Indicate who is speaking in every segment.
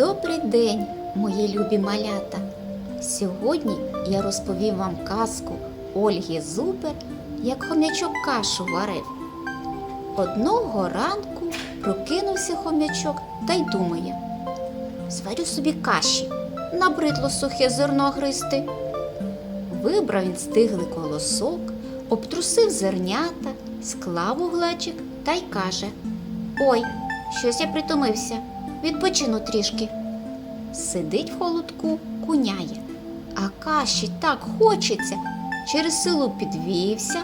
Speaker 1: Добрий день, мої любі малята! Сьогодні я розповім вам казку Ольги Зубер, як хомячок кашу варив. Одного ранку прокинувся хомячок та й думає: зварю собі каші, набридло сухе зерно гристи. Вибрав він стиглий колосок, обтрусив зернята, склав у глечик та й каже: Ой, щось я притомився, відпочину трішки. Сидить в холодку, куняє, а каші так хочеться. Через силу підвівся,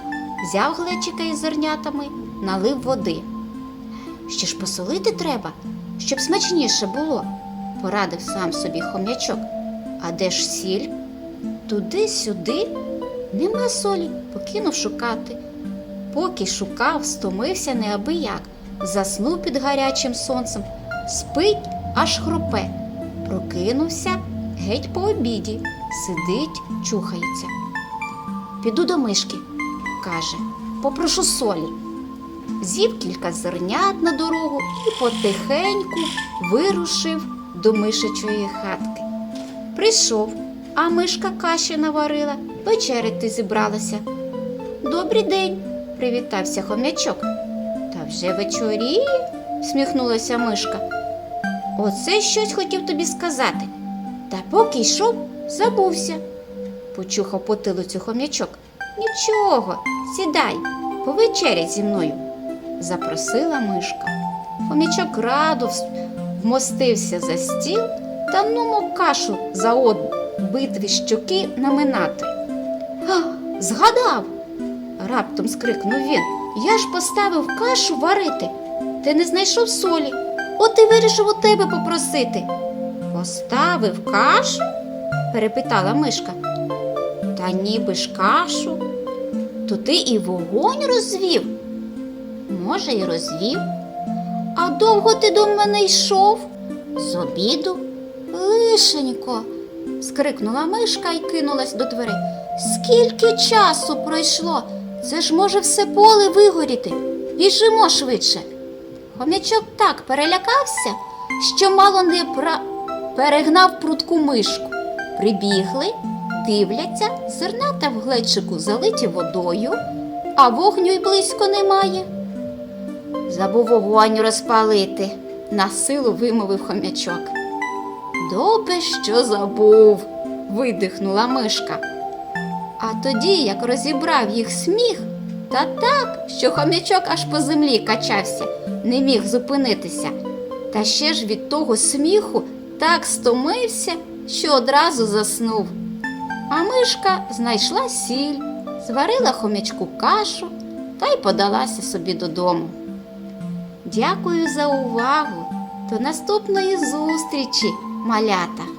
Speaker 1: взяв глечика із зернятами, налив води. Ще ж посолити треба, щоб смачніше було, порадив сам собі хом'ячок. А де ж сіль? Туди-сюди нема солі, покинув шукати. Поки шукав, стомився неабияк, заснув під гарячим сонцем, спить, аж хропе. Прокинувся геть по обіді, сидить, чухається. Піду до мишки, каже, попрошу солі. З'їв кілька зернят на дорогу і потихеньку вирушив до мишачої хатки. Прийшов, а мишка каші наварила, вечеряти зібралася. Добрий день, привітався хомячок. Та вже вечоріє, всміхнулася мишка. Оце щось хотів тобі сказати. Та поки йшов, забувся. Почухав потилицю хомячок. Нічого, сідай, повечеряй зі мною, запросила мишка. Хомячок радо вмостився за стіл та нумо кашу за обидві щоки наминати. «Га, Згадав, раптом скрикнув він. Я ж поставив кашу варити. Ти не знайшов солі. От і вирішив у тебе попросити. Поставив кашу? перепитала мишка. Та ніби ж кашу. То ти і вогонь розвів? Може, і розвів. А довго ти до мене йшов? З обіду? Лишенько. скрикнула мишка і кинулась до дверей. Скільки часу пройшло? Це ж може все поле вигоріти. Біжимо швидше. Хомячок так перелякався, що мало не пра... перегнав прутку мишку. Прибігли, дивляться, зерната в глечику залиті водою, а вогню й близько немає. Забув вогонь розпалити, на силу вимовив хомячок. Добре, що забув, видихнула мишка. А тоді, як розібрав їх сміх, та так, що хомячок аж по землі качався, не міг зупинитися. Та ще ж від того сміху так стомився, що одразу заснув. А мишка знайшла сіль, зварила хомячку кашу та й подалася собі додому. Дякую за увагу. До наступної зустрічі, малята!